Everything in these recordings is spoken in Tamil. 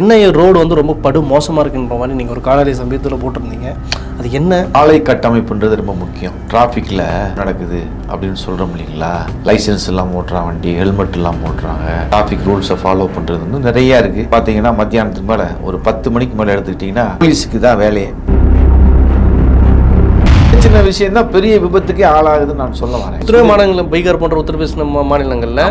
சென்னை ரோடு வந்து ரொம்ப படு மோசமாக இருக்குன்ற மாதிரி நீங்கள் ஒரு காலநிலை சமயத்தில் போட்டிருந்தீங்க. அது என்ன? ஆலை கட்டமைப்புன்றது ரொம்ப முக்கியம். டிராஃபிக்கில் நடக்குது அப்படின்னு சொல்கிறோம் இல்லைங்களா? லைசென்ஸ் எல்லாம் ஓட்டுறான் வண்டி ஹெல்மெட் எல்லாம் ஓட்டுறாங்க. டிராஃபிக் ரூல்ஸை ஃபாலோ பண்ணுறது வந்து நிறையா இருக்குது பார்த்தீங்கன்னா மத்தியானத்துக்கு மேலே ஒரு பத்து மணிக்கு மேலே எடுத்துக்கிட்டிங்கன்னா போலீஸுக்கு தான் வேலையே. சின்ன விஷயம் தான் பெரிய விபத்துக்கே ஆளாகுதுன்னு நான் சொல்ல வரேன். உத்தரவு மாநிலங்கள் பீகார் போன்ற உத்தரப்பிரதேச மாநிலங்கள்ல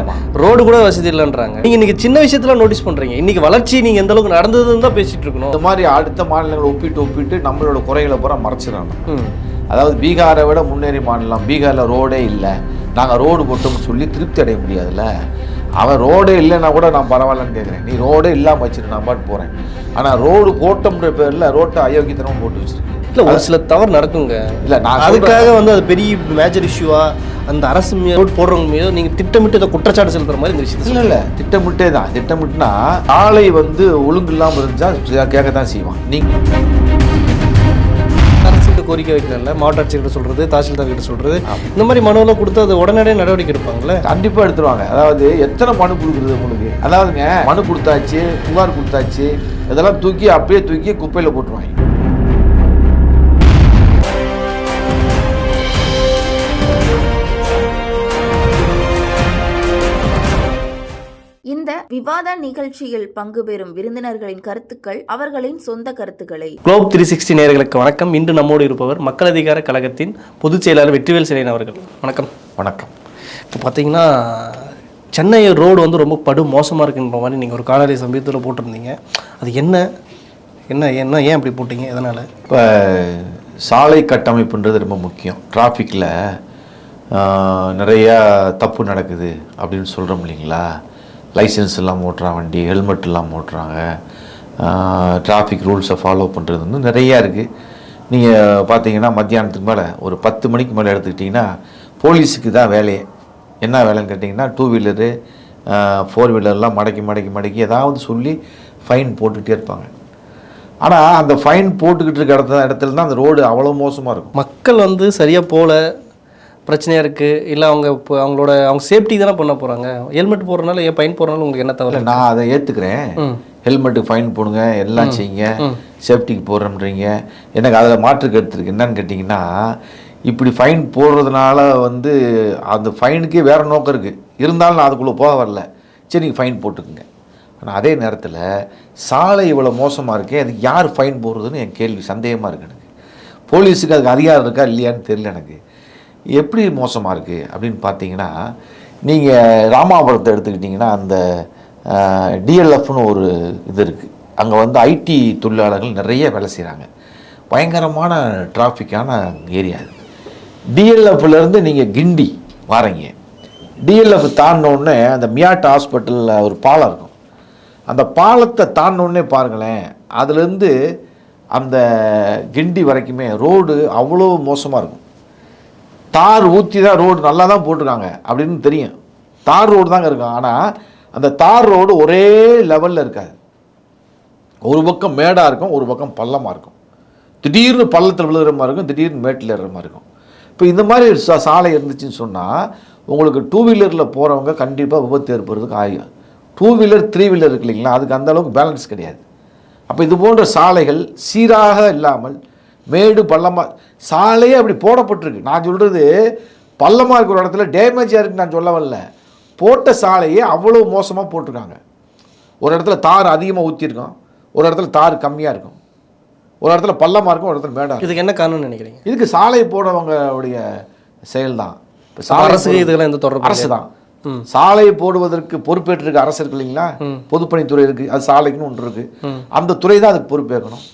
ரோடு கூட வசதி இல்லைன்றாங்க. நீங்க இன்னைக்கு சின்ன விஷயத்துல நோட்டீஸ் பண்றீங்க. இன்னைக்கு வளர்ச்சி நீங்க எந்த அளவுக்கு நடந்ததுன்னு தான் பேசிட்டு இருக்கணும். இந்த மாதிரி அடுத்த மாநிலங்களை ஒப்பிட்டு ஒப்பிட்டு நம்மளோட குறைகளை பூரா மறைச்சிடணும். ம். அதாவது பீகாரை விட முன்னேறி மாநிலம் பீகாரில் ரோடே இல்லை. நாங்கள் ரோடு போட்டோம்னு சொல்லி திருப்தி அடைய முடியாதுல்ல? அவன் ரோடே இல்லைன்னா கூட நான் பரவாயில்லன்னு கேட்குறேன் நீ ரோடே இல்லாமல் வச்சுட்டு நான் பாட்டு போகிறேன் ஆனால் ரோடு போட்டோம்ன்ற பேரில் ரோட்டை அயோக்கியத்தனமாக போட்டு வச்சிருக்கேன் இல்ல ஒரு சில தவறு நடக்குங்க. இல்லை நான் அதுக்காக வந்து அது பெரிய மேஜர் இஷ்யூவா அந்த அரசு மீது ரோட் போடுறவங்க மீது நீங்க திட்டமிட்டு இதை குற்றச்சாட்டு செலுத்துற மாதிரி இந்த விஷயத்தை இல்லை இல்லை. திட்டமிட்டே தான் திட்டமிட்டுனா ஆளை வந்து ஒழுங்கு இல்லாமல் இருந்தால் கேட்க தான் செய்வான். நீ அரசுக்கு கோரிக்கை வைக்கிறல்ல மாவட்ட ஆட்சியர்கிட்ட சொல்றது தாசில்தார் கிட்ட சொல்றது இந்த மாதிரி மனுவெல்லாம் கொடுத்து அது உடனடியாக நடவடிக்கை எடுப்பாங்கல்ல? கண்டிப்பாக எடுத்துருவாங்க. அதாவது எத்தனை மனு கொடுக்குறது உங்களுக்கு? அதாவதுங்க மனு கொடுத்தாச்சு புகார் கொடுத்தாச்சு இதெல்லாம் தூக்கி அப்படியே தூக்கி குப்பையில் போட்டுருவாங்க. விவாத நிகழ்ச்சியில் பங்கு பெறும் விருந்தினர்களின் கருத்துக்கள் அவர்களின் சொந்த கருத்துக்களை. குளோப் த்ரீ சிக்ஸ்டி நேயர்களுக்கு வணக்கம். இன்று நம்மோடு இருப்பவர் மக்கள் அதிகார கழகத்தின் பொதுச் செயலாளர் வெற்றிவேல் சிலையன் அவர்கள். வணக்கம். வணக்கம். இப்போ பார்த்தீங்கன்னா சென்னை ரோடு வந்து ரொம்ப படு மோசமாக இருக்குன்ற மாதிரி நீங்கள் ஒரு காணொலி சமயத்தில் போட்டிருந்தீங்க. அது என்ன? என்ன என்ன ஏன் அப்படி போட்டீங்க? எதனால்? இப்போ சாலை கட்டமைப்புன்றது ரொம்ப முக்கியம். டிராஃபிக்கில் நிறையா தப்பு நடக்குது அப்படின்னு சொல்கிறோம் இல்லைங்களா? லைசென்ஸ் இல்லாமல் ஓட்டுறான் வண்டி ஹெல்மெட் இல்லாமல் ஓட்டுறாங்க. டிராஃபிக் ரூல்ஸை ஃபாலோ பண்ணுறது வந்து நிறையா இருக்குது நீங்கள் பார்த்தீங்கன்னா மத்தியானத்துக்கு மேலே ஒரு பத்து மணிக்கு மேலே எடுத்துக்கிட்டிங்கன்னா போலீஸுக்கு தான் வேலையே. என்ன வேலைன்னு கேட்டிங்கன்னா டூ வீலரு ஃபோர் வீலர்லாம் மடக்கி மடக்கி மடக்கி ஏதாவது சொல்லி ஃபைன் போட்டுக்கிட்டே இருப்பாங்க. ஆனால் அந்த ஃபைன் போட்டுக்கிட்டு இருக்க இடத்துல இடத்துல தான் அந்த ரோடு அவ்வளோ மோசமாக இருக்கும். மக்கள் வந்து சரியாக போகல பிரச்சனையாக இருக்குது இல்லை அவங்க இப்போ அவங்களோட அவங்க சேஃப்டி தானே பண்ண போகிறாங்க ஹெல்மெட் போடுறதுனால ஏன் பயன் போடுறதுனால உங்களுக்கு என்ன தவிர நான் அதை ஏற்றுக்கிறேன். ஹெல்மெட்டுக்கு ஃபைன் போடுங்க எல்லாம் செய்யுங்க. சேஃப்டிக்கு போடுறோம்ன்றீங்க எனக்கு அதில் மாற்று கருத்து என்னன்னு கேட்டிங்கன்னா இப்படி ஃபைன் போடுறதுனால வந்து அந்த ஃபைனுக்கே வேறு நோக்கம் இருக்குது இருந்தாலும் நான் அதுக்குள்ளே போக வரல. சரி நீங்கள் ஃபைன் போட்டுக்குங்க. ஆனால் அதே நேரத்தில் சாலை இவ்வளோ மோசமாக இருக்கே அதுக்கு யார் ஃபைன் போடுறதுன்னு என் கேள்வி சந்தேகமாக இருக்கு எனக்கு. போலீஸுக்கு அதுக்கு அதிகாரம் இருக்கா இல்லையான்னு தெரியல எனக்கு. எப்படி மோசமாக இருக்குது அப்படின்னு பார்த்தீங்கன்னா நீங்கள் ராமாபுரத்தை எடுத்துக்கிட்டிங்கன்னா அந்த டிஎல்எஃப்னு ஒரு இது இருக்குது அங்கே வந்து ஐடி தொழிலாளர்கள் நிறைய வேலை செய்கிறாங்க பயங்கரமான டிராஃபிக்கான ஏரியா அது டிஎல்எஃப்லேருந்து நீங்கள் கிண்டி வாரீங்க. டிஎல்எஃப் தாண்டினோடனே அந்த மியாட் ஹாஸ்பிட்டலில் ஒரு பாலம் இருக்கும். அந்த பாலத்தை தாண்டினோடனே பாருங்களேன் அதுலேருந்து அந்த கிண்டி வரைக்குமே ரோடு அவ்வளோ மோசமாக இருக்கும். தார் ஊற்றி தான் ரோடு நல்லா தான் போட்டிருக்காங்க அப்படின்னு தெரியும். தார் ரோடு தாங்க இருக்கும். ஆனால் அந்த தார் ரோடு ஒரே லெவலில் இருக்காது. ஒரு பக்கம் மேடாக இருக்கும் ஒரு பக்கம் பள்ளமாக இருக்கும். திடீர்னு பள்ளத்தில் விழுகிற மாதிரி இருக்கும் திடீர்னு மேட்டில் ஏறுற மாதிரி இருக்கும். இப்போ இந்த மாதிரி சா- சாலை இருந்துச்சுன்னு சொன்னால் உங்களுக்கு டூ வீலரில் போகிறவங்க கண்டிப்பாக விபத்து ஏற்படுறதுக்கு ஆகும் டூ வீலர் த்ரீ வீலர் இருக்கு இல்லைங்களா? அதுக்கு அந்தளவுக்கு பேலன்ஸ் கிடையாது. அப்போ இது போன்ற சாலைகள் சீராக இல்லாமல் மேடு பள்ளமாக சாலையே அப்படி போடப்பட்டிருக்கு. நான் சொல்கிறது பள்ளமாக இருக்கிற இடத்துல டேமேஜாக இருக்குன்னு நான் சொல்ல வரல. போட்ட சாலையே அவ்வளோ மோசமாக போட்டிருக்காங்க. ஒரு இடத்துல தார் அதிகமாக ஊற்றிருக்கோம் ஒரு இடத்துல தார் கம்மியாக இருக்கும். ஒரு இடத்துல பள்ளமாக இருக்கும் ஒரு இடத்துல மேடாக இதுக்கு என்ன காரணம்னு நினைக்கிறீங்க? இதுக்கு சாலை போடுறவங்களுடைய செயல் தான் இப்போ அரசுக்கு இதுக்கெல்லாம் எந்த தொடர்பு அரசு தான் சாலை போடுவதற்கு பொறுப்பேற்றிருக்க அரசு இருக்கு இல்லைங்களா? பொதுப்பணித்துறை இருக்கு அது சாலைக்குன்னு ஒன்று இருக்கு. அந்த துறை தான் அதுக்கு பொறுப்பேற்கணும்.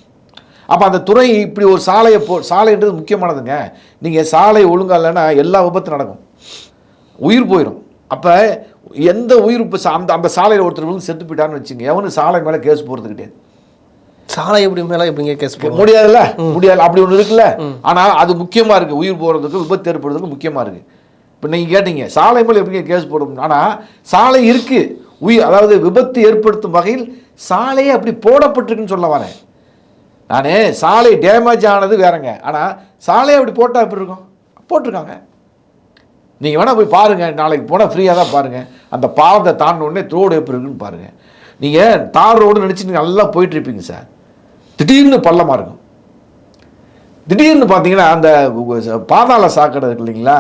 அப்போ அந்த துறை இப்படி ஒரு சாலையை போ சாலைன்றது முக்கியமானதுங்க. நீங்கள் சாலை ஒழுங்கா இல்லைன்னா எல்லா விபத்து நடக்கும். உயிர் போயிடும் அப்போ எந்த உயிர் இப்போ அந்த அந்த சாலையில் ஒருத்தர் விழுந்து செத்து போயிட்டான்னு வச்சுங்க எவனும் சாலை மேலே கேஸ் போகிறது கிடையாது. சாலை எப்படி மேலே எப்படிங்க கேஸ் போடுவோம் முடியாதுல்ல? முடியாது. அப்படி ஒன்று இருக்குல்ல? ஆனால் அது முக்கியமாக இருக்குது உயிர் போகிறதுக்கு விபத்து ஏற்படுறதுக்கு முக்கியமாக இருக்குது இப்போ நீங்கள் கேட்டீங்க சாலை மேலே எப்படிங்க கேஸ் போடும்? ஆனால் சாலை இருக்குது உயிர் அதாவது விபத்து ஏற்படுத்தும் வகையில் சாலையே அப்படி போடப்பட்டிருக்குன்னு சொல்ல வரேன். நான் சாலை டேமேஜ் ஆனது வேறங்க. ஆனால் சாலையை அப்படி போட்டால் எப்படி இருக்கும்? போட்டிருக்காங்க. நீங்கள் வேணால் போய் பாருங்கள் நாளைக்கு போனால் ஃப்ரீயாக தான் பாருங்கள் அந்த பாலத்தை தாண்டின உடனே ரோடு எப்படி இருக்குன்னு பாருங்கள் நீங்கள் தார் ரோடு நினச்சி நீங்கள் நல்லா போயிட்டுருப்பீங்க சார் திடீர்னு பள்ளமாக இருக்கும். திடீர்னு பார்த்தீங்கன்னா அந்த பாதாள சாக்கடை இருக்கு இல்லைங்களா?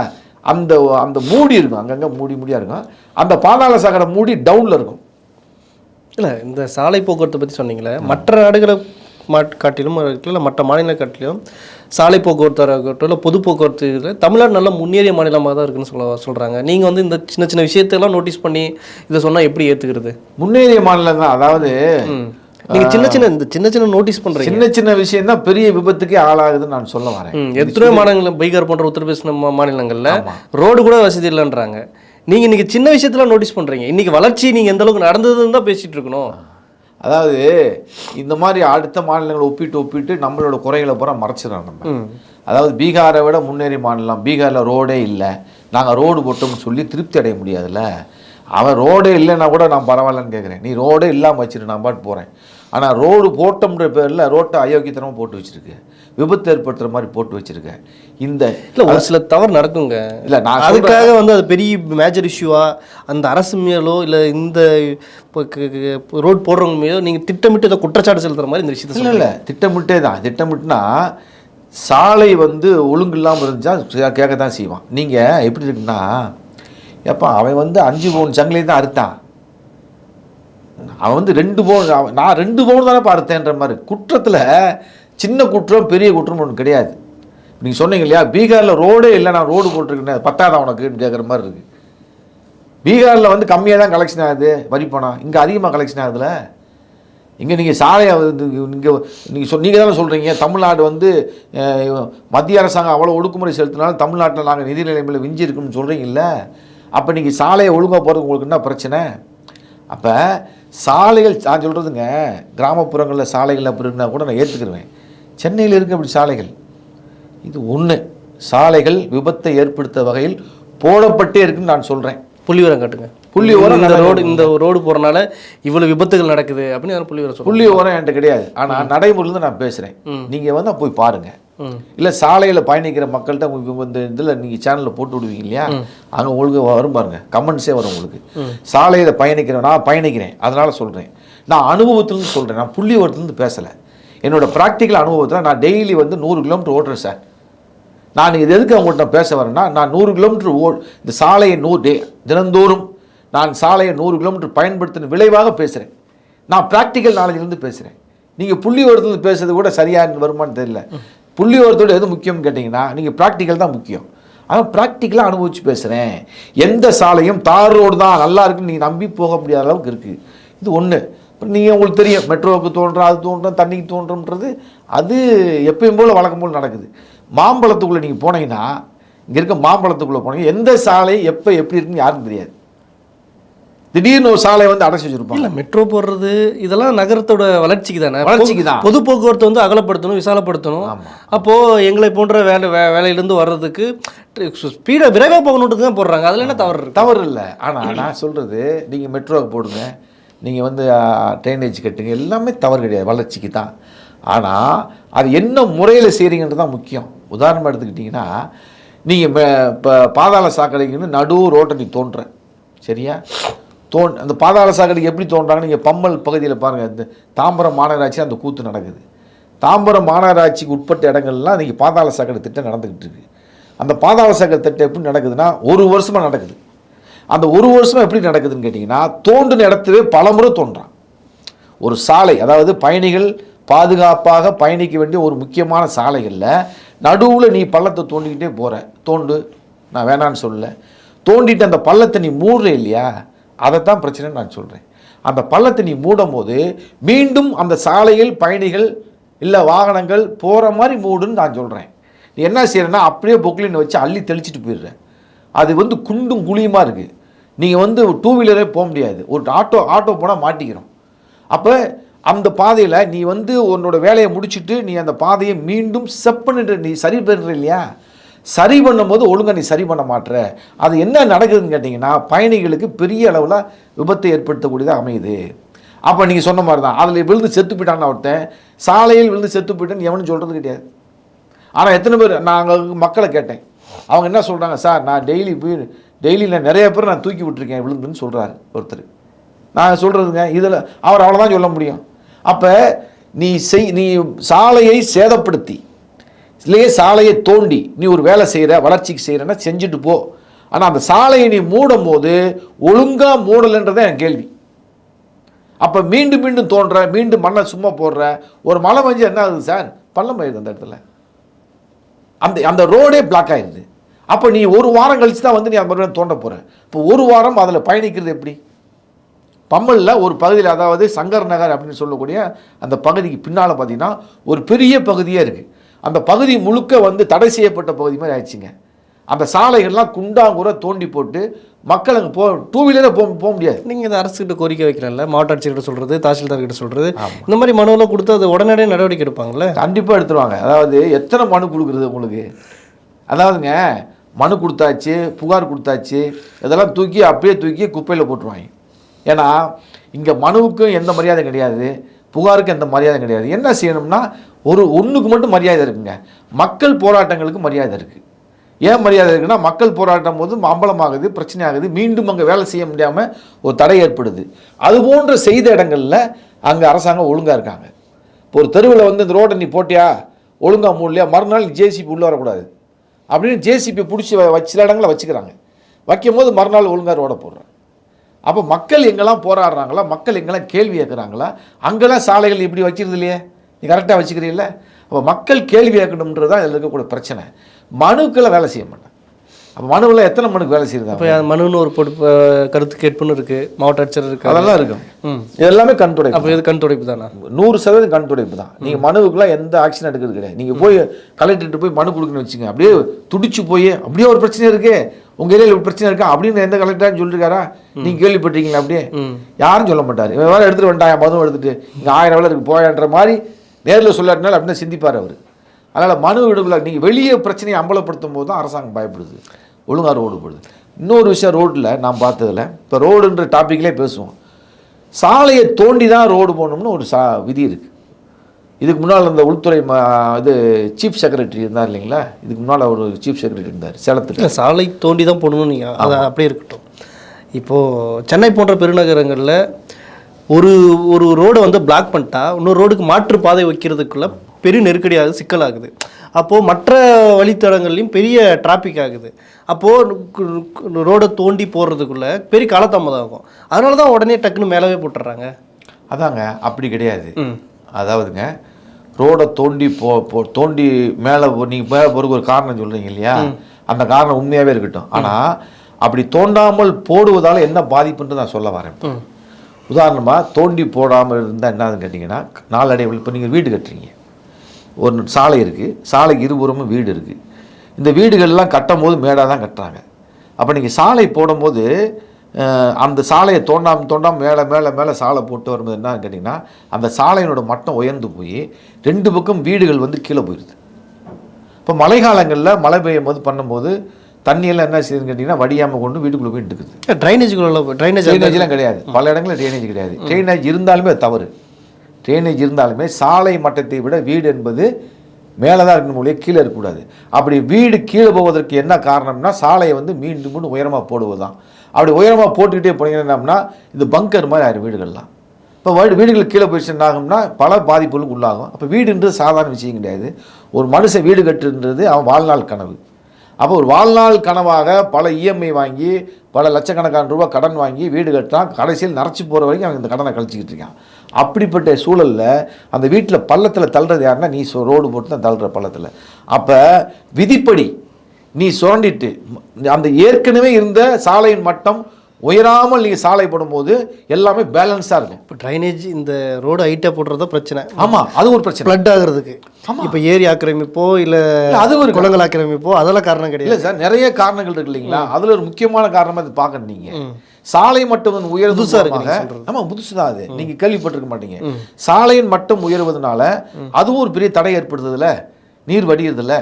அந்த அந்த மூடி இருக்கும். அங்கங்கே மூடி மூடியாக இருக்கும். அந்த பாதாள சாக்கடை மூடி டவுனில் இருக்கும். இல்லை இந்த சாலை போக்குவரத்தை பற்றி சொன்னீங்களே மற்ற நாடுகளை காட்டிலும் இல்லை மற்ற மாநில காட்டிலும் சாலை போக்குவரத்து இருக்கட்டும் இல்லை பொது போக்குவரத்து இதில் தமிழ்நாடு நல்ல முன்னேறிய மாநிலமாக தான் இருக்குன்னு சொல்ல சொல்கிறாங்க நீங்கள் வந்து இந்த சின்ன சின்ன விஷயத்தையெல்லாம் நோட்டீஸ் பண்ணி இதை சொன்னால் எப்படி ஏற்றுக்கிறது முன்னேறிய மாநிலம் தான். அதாவது நீங்கள் சின்ன சின்ன இந்த சின்ன சின்ன நோட்டீஸ் பண்ணுறீங்க சின்ன சின்ன விஷயம் தான் பெரிய விபத்துக்கே ஆளாகுதுன்னு நான் சொல்ல வரேன். எத்தனையோ மாநிலங்கள் பீகார் போன்ற உத்தரப்பிரதேச மாநிலங்கள்ல ரோடு கூட வசதி இல்லைன்றாங்க. நீங்க இன்னைக்கு சின்ன விஷயத்துல நோட்டீஸ் பண்றீங்க. இன்னைக்கு வளர்ச்சி நீங்க எந்த அளவுக்கு நடந்ததுன்னு தான் பேசிட்டு இருக்கணும். அதாவது இந்த மாதிரி அடுத்த மாநிலங்களை ஒப்பிட்டு ஒப்பிட்டு நம்மளோட குறைகளை பூரா மறைச்சிடறோம் நம்ம. அதாவது பீகாரை விட முன்னேறி மாநிலம் பீகாரில் ரோடே இல்லை. நாங்கள் ரோடு போட்டோம்னு சொல்லி திருப்தி அடைய முடியாதுல்ல? அவன் ரோடே இல்லைன்னா கூட நான் பரவாயில்லன்னு கேட்குறேன். நீ ரோடே இல்லாமல் வச்சிரு நான் பாட்டு போகிறேன் ஆனால் ரோடு போட்டோம்ன்ற பேரில் ரோட்டை அயோக்கியத்தனமாக போட்டு வச்சிருக்கு. விபத்து ஏற்படுத்துகிற மாதிரி போட்டு வச்சிருக்க. இந்த இல்ல ஒரு சில தவறு நடக்குங்க. இல்லை நான் அதுக்காக வந்து அது பெரிய மேஜர் இஷ்யூவா அந்த அரசு மேலோ இல்ல இந்த ரோட் போடுறவங்க மேலோ நீங்க திட்டமிட்டு ஏதோ குற்றச்சாட்டு செலுத்துற மாதிரி இந்த விஷயத்த இல்லை இல்லை. திட்டமிட்டே தான். திட்டமிட்டுனா சாலை வந்து ஒழுங்கு இல்லாமல் இருந்துச்சா கேட்க தான் செய்வான். நீங்கள் எப்படி இருக்குன்னா எப்பா அவன் வந்து அஞ்சு பவுன் சங்கிலி தான் அறுத்தான். அவன் வந்து ரெண்டு பவுன் அவன் நான் ரெண்டு பவுன் தானே பார்த்தேன்ற மாதிரி. குற்றத்தில் சின்ன குற்றம் பெரிய குற்றம் ஒன்று கிடையாது. நீங்கள் சொன்னீங்க இல்லையா? பீகாரில் ரோடே இல்லை நான் ரோடு போட்டிருக்கேன் பத்தாதான் உனக்குன்னு கேட்குற மாதிரி இருக்குது பீகாரில் வந்து கம்மியாக தான் கலெக்ஷன் ஆகுது வரி பணம். இங்கே அதிகமாக கலெக்ஷன் ஆகுதுல்ல இங்கே நீங்கள் சாலையை இங்கே நீங்கள் சொல் நீங்கள் தானே சொல்கிறீங்க தமிழ்நாடு வந்து மத்திய அரசாங்கம் அவ்வளோ ஒடுக்குமுறை செலுத்தினாலும் தமிழ்நாட்டில் நாங்கள் நிதி நிலைமையில் விஞ்சி இருக்குன்னு சொல்கிறீங்கல்ல அப்போ நீங்கள் சாலையை ஒழுங்காக போகிறது உங்களுக்கு என்ன பிரச்சனை? அப்போ சாலைகள் நான் சொல்கிறதுங்க கிராமப்புறங்களில் சாலைகள் அப்படி இருந்தால் கூட நான் ஏற்றுக்கிருவேன் சென்னையில் இருக்க அப்படி சாலைகள். இது ஒன்று சாலைகள் விபத்தை ஏற்படுத்த வகையில் போடப்பட்டே இருக்குன்னு நான் சொல்கிறேன் புள்ளி விவரம் காட்டுங்க. புள்ளி விவரம் இந்த ரோடு இந்த ரோடு போறனால இவ்வளவு விபத்துகள் நடக்குது அப்படின்னு புள்ளி சொல்லுங்க புள்ளி விவரம் என்கிட்ட கிடையாது. ஆனால் நடைமுறையிலேருந்து நான் பேசுகிறேன் நீங்கள் வந்து போய் பாருங்கள். இல்லை சாலையில் பயணிக்கிற மக்கள்கிட்ட உங்க இந்த இதில் நீங்கள் சேனலில் போட்டு விடுவீங்க இல்லையா? அங்கே உங்களுக்கு வரும் பாருங்க கமெண்ட்ஸே வரும் உங்களுக்கு. சாலையில் பயணிக்கிறேன் நான் பயணிக்கிறேன் அதனால் சொல்கிறேன் நான் அனுபவத்திலேருந்து சொல்கிறேன் நான் புள்ளி விவரத்துலேருந்து பேசலை. என்னோட ப்ராக்டிக்கல் அனுபவத்தில் நான் டெய்லி வந்து நூறு கிலோமீட்டர் ஓட்டுறேன் சார் நான் இது எதுக்கு அவங்கள்ட்ட பேச வரேன்னா நான் நூறு கிலோமீட்டர் ஓ இந்த சாலையை நூறு டே தினந்தோறும் நான் சாலையை நூறு கிலோமீட்டர் பயன்படுத்தின விளைவாக பேசுகிறேன் நான் ப்ராக்டிக்கல் நாலேஜிலேருந்து பேசுகிறேன் நீங்கள் புள்ளி ஓரத்துலேருந்து பேசுறது கூட சரியாக வருமான்னு தெரியல. புள்ளி ஓரத்தோடு எது முக்கியம்னு கேட்டிங்கன்னா நீங்கள் ப்ராக்டிக்கல் தான் முக்கியம். ஆனால் ப்ராக்டிக்கலாக அனுபவித்து பேசுகிறேன் எந்த சாலையும் தார் ரோடு தான் நல்லா இருக்குன்னு நீங்கள் நம்பி போக முடியாத அளவுக்கு இருக்குது இது ஒன்று அப்புறம் நீங்கள் உங்களுக்கு தெரியும் மெட்ரோவுக்கு தோன்றும் அது தோன்றும் தண்ணிக்கு தோன்றும்ன்றது அது எப்பயும் போல் வழக்கம் போல் நடக்குது. மாம்பழத்துக்குள்ளே நீங்கள் போனீங்கன்னா இங்கே இருக்க மாம்பழத்துக்குள்ளே போனீங்க எந்த சாலை எப்போ எப்படி இருக்குன்னு யாருக்கும் தெரியாது. திடீர்னு ஒரு சாலை வந்து அடைச்சி வச்சிருப்பாங்க. இல்ல மெட்ரோ போடுறது இதெல்லாம் நகரத்தோட வளர்ச்சிக்கு தானே? வளர்ச்சிக்கு தான். பொது போக்குவரத்து வந்து அகலப்படுத்தணும் விசாலப்படுத்தணும். அப்போ எங்களை போன்ற வேலை வே- வேலையிலிருந்து வர்றதுக்கு ஸ்பீடை விரைவாக போகணுன்றது தான் போடுறாங்க. அதுல என்ன தவறு தவறு இல்லை. ஆனால் நான் சொல்கிறது நீங்கள் மெட்ரோவுக்கு போடுங்க நீங்கள் வந்து ட்ரைனேஜ் கட்டுங்க எல்லாமே தவறு கிடையாது வளர்ச்சிக்கு தான். ஆனால் அது என்ன முறையில் செய்கிறீங்கன்றது தான் முக்கியம். உதாரணமாக எடுத்துக்கிட்டிங்கன்னா நீங்கள் இப்போ பாதாள சாக்கடைக்குன்னு நடு ரோட்டை நீ தோன்ற சரியா? தோன் அந்த பாதாள சாக்கடைக்கு எப்படி தோன்றாங்கன்னு நீங்கள் பம்மல் பகுதியில் பாருங்கள் இந்த தாம்பரம் மாநகராட்சி அந்த கூத்து நடக்குது. தாம்பரம் மாநகராட்சிக்கு உட்பட்ட இடங்கள்லாம் இன்றைக்கி பாதாள சாக்கடை திட்டம் நடந்துக்கிட்டு இருக்கு. அந்த பாதாள சாக்கடை திட்டம் எப்படி நடக்குதுன்னா ஒரு வருஷமாக நடக்குது. அந்த ஒரு வருஷமாக எப்படி நடக்குதுன்னு கேட்டிங்கன்னா தோண்டின இடத்துவே பலமுறை தோன்றான். ஒரு சாலை அதாவது பயணிகள் பாதுகாப்பாக பயணிக்க வேண்டிய ஒரு முக்கியமான சாலைகளில் நடுவில் நீ பள்ளத்தை தோண்டிக்கிட்டே போகிற தோண்டு. நான் வேணான்னு சொல்லலை. தோண்டிட்டு அந்த பள்ளத்தை நீ மூடுற இல்லையா? அதைத்தான் பிரச்சனைன்னு நான் சொல்கிறேன் அந்த பள்ளத்தை நீ மூடும் போது மீண்டும் அந்த சாலையில் பயணிகள் இல்லை வாகனங்கள் போகிற மாதிரி மூடுன்னு நான் சொல்கிறேன் நீ என்ன செய்யறேன்னா அப்படியே பொக்லின் வச்சு அள்ளி தெளிச்சிட்டு போயிடுறேன் அது வந்து குண்டும் குழியுமாக இருக்குது நீங்கள் வந்து டூ வீலரே போக முடியாது. ஒரு ஆட்டோ ஆட்டோ போனால் மாட்டிக்கிறோம். அப்போ அந்த பாதையில் நீ வந்து உன்னோட வேலையை முடிச்சுட்டு நீ அந்த பாதையை மீண்டும் செப் பண்ணிட்டு நீ சரி பண்ணுற இல்லையா? சரி பண்ணும்போது ஒழுங்கா நீ சரி பண்ண மாட்டுற அது என்ன நடக்குதுன்னு கேட்டிங்கன்னா பயணிகளுக்கு பெரிய அளவில் விபத்தை ஏற்படுத்தக்கூடியதாக அமையுது. அப்போ நீங்கள் சொன்ன மாதிரி தான் அதில் விழுந்து செத்து போயிட்டான்னு ஒருத்தன் சாலையில் விழுந்து செத்து போயிட்டேன்னு எவனும் சொல்கிறது கிடையாது. ஆனால் எத்தனை பேர் நாங்கள் மக்களை கேட்டேன். அவங்க என்ன சொல்கிறாங்க சார் நான் டெய்லி போய் டெய்லி நான் நிறைய பேர் நான் தூக்கி விட்டுருக்கேன் விழுந்துன்னு சொல்கிறாரு ஒருத்தர். நான் சொல்கிறதுங்க இதில் அவர் அவ்வளோதான் சொல்ல முடியும். அப்போ நீ செய் நீ சாலையை சேதப்படுத்தி இல்லையே சாலையை தோண்டி நீ ஒரு வேலை செய்கிற வளர்ச்சிக்கு செய்கிறன்னா செஞ்சுட்டு போ. ஆனால் அந்த சாலையை நீ மூடும் போது ஒழுங்காக மூடலைன்றதான் என் கேள்வி. அப்போ மீண்டும் மீண்டும் தோன்ற மீண்டும் மண்ணை சும்மா போடுற ஒரு மழை பெஞ்சு என்ன ஆகுது சார்? பள்ளம் ஆயிடுது அந்த இடத்துல. அந்த அந்த ரோடே பிளாக் ஆகிடுது அப்போ நீ ஒரு வாரம் கழிச்சு தான் வந்து நீ அந்த மறுபடியும் தோண்ட போகிற இப்போ ஒரு வாரம் அதில் பயணிக்கிறது எப்படி? பம்மலில் ஒரு பகுதியில் அதாவது சங்கர் நகர் அப்படின்னு சொல்லக்கூடிய அந்த பகுதிக்கு பின்னால் பார்த்தீங்கன்னா ஒரு பெரிய பகுதியே இருக்குது அந்த பகுதி முழுக்க வந்து தடை செய்யப்பட்ட பகுதி மாதிரி ஆயிடுச்சுங்க. அந்த சாலைகள்லாம் குண்டாங்குற தோண்டி போட்டு மக்கள் அங்கே போ டூ வீலரே போக போக முடியாது. நீங்கள் இந்த அரசுகிட்ட கோரிக்கை வைக்கிறல்ல மாவட்ட ஆட்சியர்கிட்ட சொல்கிறது தாசில்தார் கிட்ட சொல்கிறது இந்த மாதிரி மனுவெல்லாம் கொடுத்து அது உடனடியாக நடவடிக்கை எடுப்பாங்கல்ல கண்டிப்பாக எடுத்துருவாங்க. அதாவது எத்தனை மனு கொடுக்குறது உங்களுக்கு? அதாவதுங்க மனு கொடுத்தாச்சு புகார் கொடுத்தாச்சு இதெல்லாம் தூக்கி அப்படியே தூக்கி குப்பையில் போட்டுருவாங்க. ஏன்னா இங்கே மனுவுக்கும் எந்த மரியாதை கிடையாது புகாருக்கும் எந்த மரியாதை கிடையாது. என்ன செய்யணும்னா ஒரு ஒன்றுக்கு மட்டும் மரியாதை இருக்குங்க. மக்கள் போராட்டங்களுக்கு மரியாதை இருக்குது ஏன் மரியாதை இருக்குன்னா மக்கள் போராட்டம் போது அம்பலமாகுது பிரச்சனை ஆகுது மீண்டும் அங்கே வேலை செய்ய முடியாமல் ஒரு தடை ஏற்படுது. அது போன்ற செய்த இடங்களில் அங்கே அரசாங்கம் ஒழுங்காக இருக்காங்க. இப்போ ஒரு தெருவில் வந்து இந்த ரோட்டை நீ போட்டியா? ஒழுங்கா மூடலையா? மறுநாள் ஜேசிபி உள்ளே வரக்கூடாது. அப்படின்னு ஜேசிபி பிடிச்சி வ- இடங்களை வச்சுக்கிறாங்க. வைக்கும் போது மறுநாள் ஒழுங்காக ரோட போடுறாங்க. அப்போ மக்கள் எங்கெல்லாம் போராடுறாங்களா? மக்கள் எங்கெல்லாம் கேள்வி கேட்குறாங்களா? அங்கெல்லாம் சாலைகள் இப்படி வச்சிருது இல்லையே நீ கரெக்டாக வச்சுக்கிறீல்ல? அப்போ மக்கள் கேள்வி கேட்கணுன்றது தான் இதில் இருக்கக்கூடிய பிரச்சனை. மனுக்களை வேலை செய்ய மாட்டாங்க. அப்போ மனுவில் எத்தனை மனுக்கு வேலை செய்யுது இப்போ மனுன்னு ஒரு பொடு கருத்து கேட்புன்னு இருக்குது மாவட்ட ஆட்சியர் இருக்கு அதெல்லாம் இருக்கும் ம். இது எல்லாமே கண் துடைப்பு அப்போ இது கண் துடைப்பு தானா? நூறு சதவீதம் கண் துடைப்பு தான். நீங்கள் மனுவுக்குலாம் எந்த ஆக்ஷன் எடுக்கிறது கிடையாது. நீங்கள் போய் கலெக்டர்கிட்ட போய் மனு கொடுக்கணும்னு வச்சுங்க அப்படியே துடிச்சு போய் அப்படியே ஒரு பிரச்சனை இருக்கு. உங்கள் ஏரியாவில் ஒரு பிரச்சனை இருக்கா? அப்படின்னு எந்த கலெக்டராக சொல்லியிருக்காரா நீங்கள் கேள்விப்பட்டீங்களா அப்படியே? யாரும் சொல்ல மாட்டார். இவன் வேறு எடுத்துட்டு வந்துட்டான். மதுவும் எடுத்துட்டு இங்கே ஆயிரம் வேலை இருக்கு போயான்ற மாதிரி நேரில் சொல்லாட்டினால அப்படின்னு சிந்திப்பார் அவர். அதனால் மனு விடுதலை நீங்கள் வெளியே பிரச்சனையை அம்பலப்படுத்தும் போது தான் அரசாங்கம் பயப்படுது ஒழுங்கா ரோடு போடுது. இன்னொரு விஷயம் ரோட்டில் நான் பார்த்ததில் இப்போ ரோடுன்ற டாப்பிக்லேயே பேசுவோம். சாலையை தோண்டி தான் ரோடு போகணும்னு ஒரு சா விதி இருக்குது இதுக்கு முன்னால் இந்த உள்துறை இது சீஃப் செக்ரட்டரி இருந்தார் இல்லைங்களா? இதுக்கு முன்னால் ஒரு சீஃப் செக்ரட்டரி இருந்தார் சேலத்துக்கு சாலை தோண்டி தான் போடணும் நீங்கள் அது அப்படியே இருக்கட்டும். இப்போது சென்னை போன்ற பெருநகரங்களில் ஒரு ஒரு ரோடை வந்து பிளாக் பண்ணிட்டா இன்னொரு ரோடுக்கு மாற்று பாதை வைக்கிறதுக்குள்ள பெரிய நெருக்கடியாகுது சிக்கலாகுது. அப்போது மற்ற வழித்தடங்கள்லையும் பெரிய டிராஃபிக் ஆகுது. அப்போது ரோடை தோண்டி போடுறதுக்குள்ள பெரிய காலதாமதம் ஆகும் அதனால தான் உடனே டக்குன்னு மேலவே போட்டுடுறாங்க. அதாங்க அப்படி கிடையாது. அதாவதுங்க ரோடை தோண்டி போ போ தோண்டி மேலே நீங்கள் மேலே போகிறதுக்கு ஒரு காரணம் சொல்கிறீங்க இல்லையா? அந்த காரணம் உண்மையாகவே இருக்கட்டும். ஆனால் அப்படி தோண்டாமல் போடுவதால் என்ன பாதிப்புன்னு நான் சொல்ல வரேன். உதாரணமாக தோண்டி போடாமல் இருந்தால் என்னதுன்னு கேட்டிங்கன்னா நாளடைவில் இப்போ நீங்கள் வீடு கட்டுறீங்க. ஒரு சாலை இருக்குது சாலைக்கு இருபுறமும் வீடு இருக்குது இந்த வீடுகள்லாம் கட்டும் போது மேடாக தான் கட்டுறாங்க. அப்போ நீங்கள் சாலை போடும்போது அந்த சாலையை தோண்டாமல் தோண்டாமல் மேலே மேலே மேலே சாலை போட்டு வரும்போது என்னன்னு கேட்டிங்கன்னா அந்த சாலையினோட மட்டம் உயர்ந்து போய் ரெண்டு பக்கம் வீடுகள் வந்து கீழே போயிடுது இப்போ மழை காலங்களில் மழை பெய்யும் போது பண்ணும்போது தண்ணியெல்லாம் என்ன செய்யுதுன்னு கேட்டிங்கன்னா வடியாமல் கொண்டு வீட்டுக்குள்ளே போய் நிட்டுக்குது ட்ரைனேஜுக்குள்ள ட்ரைனேஜ் ட்ரைனேஜ்லாம் கிடையாது. பல இடங்களில் ட்ரைனேஜ் கிடையாது. ட்ரைனேஜ் இருந்தாலுமே அது தவறு. ட்ரைனேஜ் இருந்தாலுமே சாலை மட்டத்தை விட வீடு என்பது மேலே தான் இருக்கணும் மொழியே கீழே இருக்கக்கூடாது. அப்படி வீடு கீழே போவதற்கு என்ன காரணம்னா சாலையை வந்து மீண்டும் மீண்டும் உயரமாக போடுவது தான் அப்படி உயரமாக போட்டுக்கிட்டே போனீங்கன்னா என்னம்னா இது பங்கர் மாதிரி ஆயிரும் வீடுகள்லாம். இப்போ வீடு வீடுகள் கீழே போயிடுச்சு என்ன ஆகும்னா பல பாதிப்புகளுக்கு உள்ளாகும். அப்போ வீடுன்றது சாதாரண விஷயம் கிடையாது. ஒரு மனுஷன் வீடு கட்டுன்றது அவன் வாழ்நாள் கனவு. அப்போ ஒரு வாழ்நாள் கனவாக பல இஎம்ஐ வாங்கி பல லட்சக்கணக்கான ரூபாய் கடன் வாங்கி வீடு கட்டுறான் கடைசியில் நரைச்சி போகிற வரைக்கும் அவன் இந்த கடனை கழிச்சிக்கிட்டு இருக்கான். அப்படிப்பட்ட சூழலில் அந்த வீட்டில் பள்ளத்தில் தள்ளுறது யாருன்னா நீ சொ- ரோடு போட்டு தான் தள்ளுற பள்ளத்தில். அப்போ விதிப்படி நீ சுரண்டிட்டு அந்த ஏற்கனவே இருந்த சாலையின் மட்டம் உயராமல் நீங்கள் சாலை போடும்போது எல்லாமே பேலன்ஸாக இருக்கும். இப்போ ட்ரைனேஜ் இந்த ரோடு ஹைட்டாக போடுறதா பிரச்சனை. ஆமாம் அது ஒரு பிரச்சனை. ஃப்ளட் ஆகுறதுக்கு. இப்போ ஏரி ஆக்கிரமிப்போ இல்லை அது ஒரு குளங்கள் ஆக்கிரமிப்போ அதெல்லாம் காரணம் கிடையாது. இல்லை சார் நிறைய காரணங்கள் இருக்கு இல்லைங்களா? அதில் ஒரு முக்கியமான காரணமாக இது பார்க்கணும் நீங்கள் சாலை மட்டம் உயர்வு புதுசா இருக்கு மூலமாக- நீங்க சொல்றது. ஆமா புதுசு தான் அது நீங்க கேள்விப்பட்டிருக்க மாட்டீங்க. சாலையின் மட்டம் உயர்வதனால அதுவும் ஒரு பெரிய தடை ஏற்படுத்துதுல நீர் வடிகிறதுல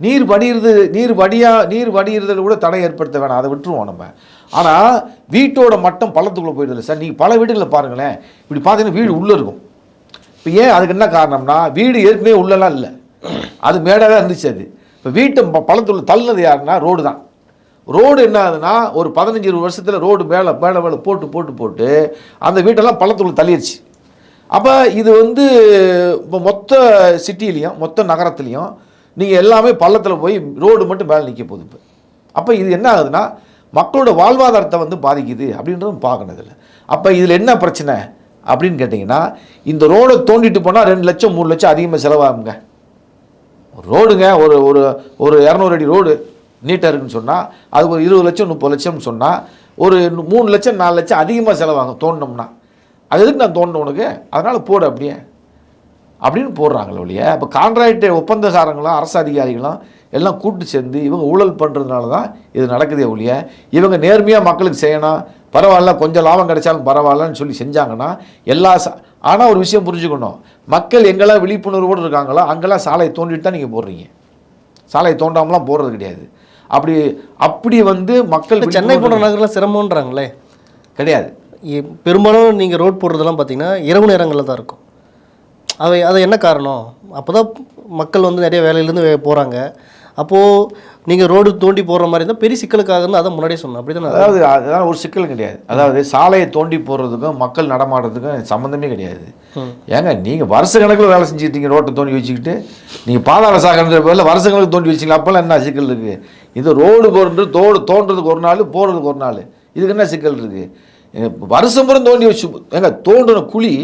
நீர் வடிகிறது நீர் வடியா நீர் வடிகிறதில் கூட தடை ஏற்படுத்த வேணாம். அதை விட்டுருவோம் நம்ம. ஆனால் வீட்டோட மட்டம் பள்ளத்துக்குள்ளே போயிடுது சார். நீங்கள் பல வீடுகளை பாருங்களேன். இப்படி பார்த்தீங்கன்னா வீடு உள்ளே இருக்கும். இப்போ ஏன் அதுக்கு என்ன காரணம்னா வீடு ஏற்கனவே உள்ளலாம் இல்லை. அது மேடாக தான் இருந்துச்சு அது. இப்போ வீட்டை ப- பள்ளத்துக்குள்ள தள்ளுனது யாருன்னா ரோடு தான். ரோடு என்ன ஆகுதுன்னா ஒரு பதினஞ்சு இருபது வருஷத்தில் ரோடு மேலே மேலே மேலே போட்டு போட்டு போட்டு அந்த வீட்டெல்லாம் பள்ளத்துக்குள்ள தள்ளிடுச்சு அப்போ இது வந்து இப்போ மொத்த சிட்டிலையும் மொத்த நகரத்துலேயும் நீங்கள் எல்லாமே பள்ளத்தில் போய் ரோடு மட்டும் மேலே நிற்க போகுது இப்போ. அப்போ இது என்ன ஆகுதுன்னா மக்களோட வாழ்வாதாரத்தை வந்து பாதிக்குது அப்படின்றதும் பார்க்கணும் இதில். அப்போ இதில் என்ன பிரச்சனை அப்படின்னு கேட்டிங்கன்னா இந்த ரோடை தோண்டிட்டு போனால் ரெண்டு லட்சம் மூணு லட்சம் அதிகமாக செலவாகுங்க. ரோடுங்க ஒரு ஒரு ஒரு இரநூறு அடி ரோடு நீட்டாக இருக்குன்னு சொன்னால் அதுக்கு ஒரு இருபது லட்சம் முப்பது லட்சம்னு சொன்னால் ஒரு மூணு லட்சம் நாலு லட்சம் அதிகமாக செலவாகும் தோண்டினோம்னா. அது எதுக்கு நான் தோண்டணும் உனக்கு? அதனால் போடு அப்படியே. அப்படின்னு போடுறாங்களே ஒழிய இப்போ கான்ட்ராக்ட் ஒப்பந்தக்காரங்களும் அரசு அதிகாரிகளும் எல்லாம் கூட்டு சேர்ந்து இவங்க ஊழல் பண்ணுறதுனால தான் இது நடக்குதே ஒழிய இவங்க நேர்மையாக மக்களுக்கு செய்யணும் பரவாயில்ல கொஞ்சம் லாபம் கிடைச்சாலும் பரவாயில்லன்னு சொல்லி செஞ்சாங்கன்னா எல்லா ஆனால் ஒரு விஷயம் புரிஞ்சுக்கணும் மக்கள் எங்கெல்லாம் விழிப்புணர்வோடு இருக்காங்களோ அங்கெல்லாம் சாலையை தோண்டிட்டு தான் நீங்கள் போடுறீங்க. சாலையை தோண்டாமலாம் போடுறது கிடையாது. அப்படி அப்படி வந்து மக்கள் சென்னை போன்ற நகரில் சிரமம்ன்றாங்களே? கிடையாது. பெரும்பாலும் நீங்கள் ரோட் போடுறதெல்லாம் பார்த்தீங்கன்னா இரவு நேரங்களில் தான் இருக்கும். அவை அது என்ன காரணம்? அப்போ தான் மக்கள் வந்து நிறைய வேலையிலேருந்து போகிறாங்க அப்போது நீங்கள் ரோடு தோண்டி போடுற மாதிரி இருந்தால் பெரிய சிக்கலுக்காக இருந்தால் அதை முன்னாடியே சொன்னேன் அப்படி தானே அதாவது அதெல்லாம் ஒரு சிக்கல் கிடையாது. அதாவது சாலையை தோண்டி போடுறதுக்கும் மக்கள் நடமாடுறதுக்கும் சம்மந்தமே கிடையாது. ஏங்க நீங்கள் வருஷ கணக்கில் வேலை செஞ்சுட்டீங்க ரோட்டை தோண்டி வச்சுக்கிட்டு. நீங்கள் பாதாள சாகன்ற பேரில் வருஷ கணக்கு தோண்டி வச்சிங்களா? அப்போல்லாம் என்ன சிக்கல் இருக்குது இது ரோடு போடுறது தோடு தோன்றதுக்கு ஒரு நாள் போடுறதுக்கு ஒரு நாள். இதுக்கு என்ன சிக்கல் இருக்குது வருஷம் பூரா தோண்டி வச்சு ஏங்க தோண்டின குழி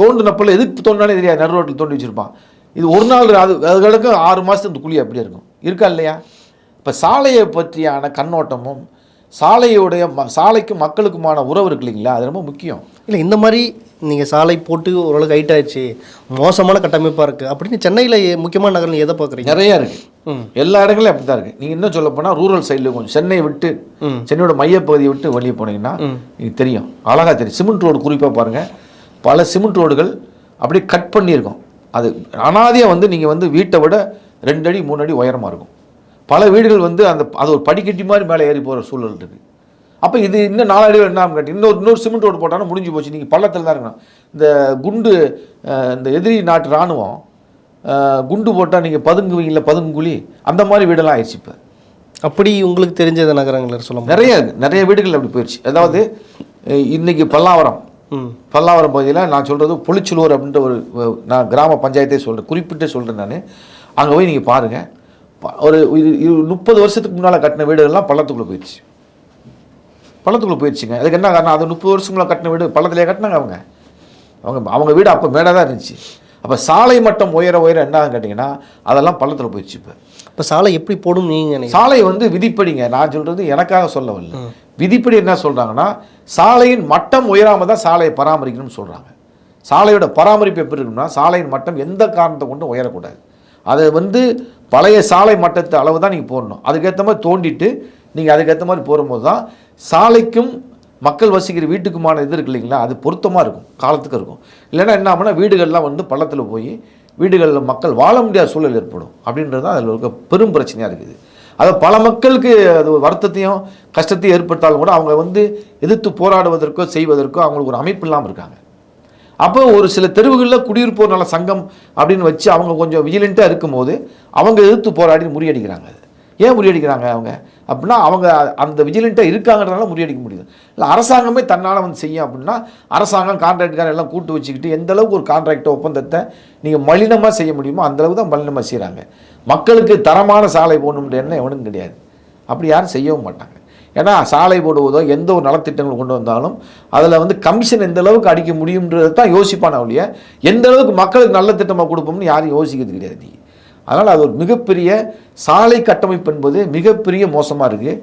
தோண்டினப்பல எதுக்கு தோண்டினாலே தெரியாது. நடு ரோட்டில் தோண்டி வச்சுருப்பான். இது ஒரு நாள் அது அதுகளுக்கு ஆறு மாதத்துக்கு இந்த குழி அப்படியே இருக்கும். இருக்கா இல்லையா? இப்போ சாலையை பற்றியான கண்ணோட்டமும் சாலையுடைய ம சாலைக்கும் மக்களுக்குமான உறவு இருக்கு இல்லைங்களா? அது ரொம்ப முக்கியம். இல்லை இந்த மாதிரி நீங்கள் சாலை போட்டு ஓரளவுக்கு ஹைட் ஆயிடுச்சு மோசமான கட்டமைப்பாக இருக்குது அப்படின்னு சென்னையில் முக்கியமான நகரில் எதை பார்க்குறீங்க? நிறைய இருக்கு. எல்லா இடங்களையும் அப்படி தான் இருக்குது நீங்கள் இன்னும் சொல்ல போனால் ரூரல் சைடில் கொஞ்சம் சென்னையை விட்டு சென்னையோட மையப்பகுதியை விட்டு வெளியே போனீங்கன்னா உங்களுக்கு தெரியும். அழகாக தெரியும். சிமெண்ட் ரோடு குறிப்பாக பாருங்கள் பல சிமெண்ட் ரோடுகள் அப்படியே கட் பண்ணியிருக்கோம். அது அனாதையாக வந்து நீங்கள் வந்து வீட்டை விட ரெண்டு அடி மூணு அடி உயரமாக இருக்கும். பல வீடுகள் வந்து அந்த அது ஒரு படிக்கட்டி மாதிரி மேலே ஏறி போகிற சூழல் இருக்குது அப்போ இது இன்னும் நாளடைவில் என்ன கேட்டு இன்னொரு இன்னொரு சிமெண்ட் ரோடு போட்டாலும் முடிஞ்சு போச்சு. நீங்கள் பள்ளத்தில் தான் இருக்கணும். இந்த குண்டு இந்த எதிரி நாட்டு இராணுவம் குண்டு போட்டால் நீங்கள் பதுங்குவீங்கள பதுங்குழி அந்த மாதிரி வீடெல்லாம் ஆயிடுச்சு இப்போ. அப்படி உங்களுக்கு தெரிஞ்ச நகரங்கள் சொல்ல நிறைய. நிறைய வீடுகள் அப்படி போயிடுச்சு. அதாவது அஹ், இன்னைக்கு பல்லாவரம் பல்லாவரம் பகுதியில் நான் சொல்கிறது புளிச்சலூர் அப்படின்ற ஒரு நான் கிராம பஞ்சாயத்தே சொல்கிறேன் குறிப்பிட்டு சொல்கிறேன் நான். அங்கே போய் நீங்கள் பாருங்கள் ஒரு இது முப்பது வருஷத்துக்கு முன்னால் கட்டின வீடுகள்லாம் பள்ளத்துக்குள்ளே போயிடுச்சு. பள்ளத்துக்குள்ளே போயிடுச்சுங்க. அதுக்கு என்ன காரணம்? அது முப்பது வருஷம் கட்டின வீடு பள்ளத்திலே கட்டினாங்க அவங்க. அவங்க அவங்க வீடு அப்போ மேடாக தான் இருந்துச்சு. அப்போ சாலை மட்டம் உயர உயர என்ன கேட்டிங்கன்னா அதெல்லாம் பள்ளத்தில் போயிடுச்சு இப்போ. இப்போ சாலை எப்படி போடும் நீங்கள் நினைக்கிறீங்க? சாலை வந்து விதிப்படிங்க. நான் சொல்றது எனக்காக சொல்ல வரல விதிப்படி என்ன சொல்றாங்கன்னா சாலையின் மட்டம் உயராம தான் சாலையை பராமரிக்கணும்னு சொல்றாங்க. சாலையோட பராமரிப்பு எப்படி இருக்கணும்னா சாலையின் மட்டம் எந்த காரணத்தை கொண்டு உயரக்கூடாது. அதை வந்து பழைய சாலை மட்டத்து அளவு தான் நீங்கள் போடணும். அதுக்கேற்ற மாதிரி தோண்டிட்டு நீங்கள் அதுக்கேற்ற மாதிரி போகும்போது தான் சாலைக்கும் மக்கள் வசிக்கிற வீட்டுக்குமான இது இருக்கு இல்லைங்களா? அது பொருத்தமாக இருக்கும். காலத்துக்கு இருக்கும். இல்லைன்னா என்ன ஆகும்னா வீடுகள்லாம் வந்து பள்ளத்தில் போய் வீடுகளில் மக்கள் வாழ முடியாத சூழல் ஏற்படும். அப்படின்றது தான் அதில் இருக்க பெரும் பிரச்சனையாக இருக்குது. அதை பல மக்களுக்கு அது ஒரு வருத்தத்தையும் கஷ்டத்தையும் ஏற்படுத்தாலும் கூட அவங்க வந்து எதிர்த்து போராடுவதற்கோ செய்வதற்கோ அவங்களுக்கு ஒரு அமைப்பு இல்லாமல் இருக்காங்க. அப்போ ஒரு சில தெருவுகளில் குடியிருப்போர் நல சங்கம் அப்படின்னு வச்சு அவங்க கொஞ்சம் விஜிலண்ட்டாக இருக்கும்போது அவங்க எதிர்த்து போராடி முறியடிக்கிறாங்க அது. ஏன் முறியடிக்கிறாங்க அவங்க? அப்படின்னா அவங்க அந்த விஜிலண்ட்டாக இருக்காங்கிறதுனால முறியடிக்க முடியுது. இல்லை அரசாங்கமே தன்னால் வந்து செய்யும் அப்படின்னா அரசாங்கம் கான்ட்ராக்ட்காரன் எல்லாம் கூட்டு வச்சுக்கிட்டு எந்த அளவுக்கு ஒரு கான்ட்ராக்ட் ஒப்பந்தத்தை நீங்கள் மலினமாக செய்ய முடியுமோ அந்தளவு தான் மலினமாக செய்கிறாங்க மக்களுக்கு தரமான சாலை போடணுன்ற எண்ணம் எவனும் கிடையாது. அப்படி யாரும் செய்யவும் மாட்டாங்க. ஏன்னா சாலை போடுவதோ எந்த ஒரு நலத்திட்டங்கள் கொண்டு வந்தாலும் அதில் வந்து கமிஷன் எந்த அளவுக்கு அடிக்க முடியுன்றதை தான் யோசிப்பான ஒழிய எந்த அளவுக்கு மக்களுக்கு நல்ல திட்டமாக கொடுப்போம்னு யாரும் யோசிக்கிறது கிடையாது. நீங்கள் அதனால் அது ஒரு மிகப்பெரிய சாலை கட்டமைப்பு என்பது மிகப்பெரிய மோசமாக இருக்குது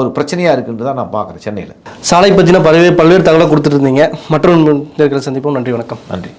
ஒரு பிரச்சனையாக இருக்குன்னு தான் நான் பார்க்குறேன் சென்னையில். சாலை பற்றின பல்வேறு பல்வேறு தகவலை கொடுத்துட்டு இருந்தீங்க. மற்றொரு சந்திப்போம். நன்றி வணக்கம். நன்றி.